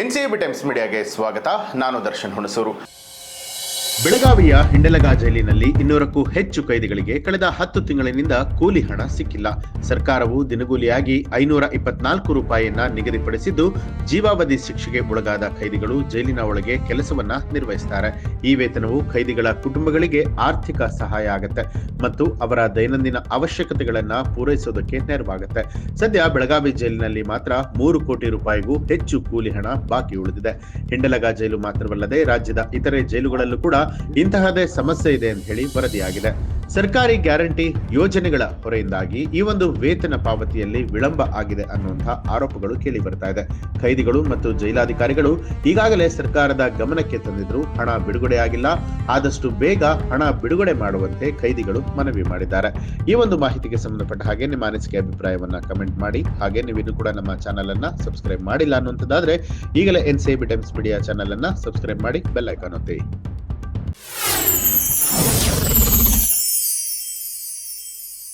N C B times ಮೀಡಿಯಾಗೆ ಸ್ವಾಗತ. ನಾನು ದರ್ಶನ್ ಹುಣಸೂರು. ಬೆಳಗಾವಿಯ ಹಿಂಡಲಗಾ ಜೈಲಿನಲ್ಲಿ ಇನ್ನೂರಕ್ಕೂ ಹೆಚ್ಚು ಕೈದಿಗಳಿಗೆ ಕಳೆದ ಹತ್ತು ತಿಂಗಳಿನಿಂದ ಕೂಲಿ ಹಣ ಸಿಕ್ಕಿಲ್ಲ. ಸರ್ಕಾರವು ದಿನಗೂಲಿಯಾಗಿ ಐನೂರ ಇಪ್ಪತ್ನಾಲ್ಕು ರೂಪಾಯಿಯನ್ನ ನಿಗದಿಪಡಿಸಿದ್ದು, ಜೀವಾವಧಿ ಶಿಕ್ಷೆಗೆ ಒಳಗಾದ ಖೈದಿಗಳು ಜೈಲಿನ ಒಳಗೆ ಕೆಲಸವನ್ನ ನಿರ್ವಹಿಸುತ್ತಾರೆ ಈ ವೇತನವು ಖೈದಿಗಳ ಕುಟುಂಬಗಳಿಗೆ ಆರ್ಥಿಕ ಸಹಾಯ ಆಗುತ್ತೆ ಮತ್ತು ಅವರ ದೈನಂದಿನ ಅವಶ್ಯಕತೆಗಳನ್ನ ಪೂರೈಸೋದಕ್ಕೆ ನೆರವಾಗುತ್ತೆ. ಸದ್ಯ ಬೆಳಗಾವಿ ಜೈಲಿನಲ್ಲಿ ಮಾತ್ರ ಮೂರು ಕೋಟಿ ರೂಪಾಯಿಗೂ ಹೆಚ್ಚು ಕೂಲಿ ಹಣ ಬಾಕಿ ಉಳಿದಿದೆ. ಹಿಂಡಲಗಾ ಜೈಲು ಮಾತ್ರವಲ್ಲದೆ ರಾಜ್ಯದ ಇತರೆ ಜೈಲುಗಳಲ್ಲೂ ಕೂಡ ಇಂತಹದೇ ಸಮಸ್ಯೆ ಇದೆ ಅಂತ ಹೇಳಿ ವರದಿಯಾಗಿದೆ. ಸರ್ಕಾರಿ ಗ್ಯಾರಂಟಿ ಯೋಜನೆಗಳ ಹೊರೆಯಿಂದಾಗಿ ಈ ಒಂದು ವೇತನ ಪಾವತಿಯಲ್ಲಿ ವಿಳಂಬ ಆಗಿದೆ ಅನ್ನುವಂತಹ ಆರೋಪಗಳು ಕೇಳಿ ಬರ್ತಾ ಇದೆ. ಖೈದಿಗಳು ಮತ್ತು ಜೈಲಾಧಿಕಾರಿಗಳು ಈಗಾಗಲೇ ಸರ್ಕಾರದ ಗಮನಕ್ಕೆ ತಂದಿದ್ರು ಹಣ ಬಿಡುಗಡೆಯಾಗಿಲ್ಲ ಆದಷ್ಟು ಬೇಗ ಹಣ ಬಿಡುಗಡೆ ಮಾಡುವಂತೆ ಖೈದಿಗಳು ಮನವಿ ಮಾಡಿದ್ದಾರೆ. ಈ ಒಂದು ಮಾಹಿತಿಗೆ ಸಂಬಂಧಪಟ್ಟ ಹಾಗೆ ನಿಮ್ಮ ಅನಿಸಿಕೆ ಅಭಿಪ್ರಾಯವನ್ನ ಕಮೆಂಟ್ ಮಾಡಿ. ಹಾಗೆ ನೀವಿನ್ನು ಕೂಡ ನಮ್ಮ ಚಾನಲ್ ಅನ್ನ ಸಬ್ಸ್ಕ್ರೈಬ್ ಮಾಡಿಲ್ಲ ಅನ್ನುವಂಥದ್ದಾದ್ರೆ ಈಗಲೇ N C B Times media channel ಅನ್ನ ಸಬ್ಸ್ಕ್ರೈಬ್ ಮಾಡಿ ಬೆಲ್ ಐಕಾನ್ ಒತ್ತಿ.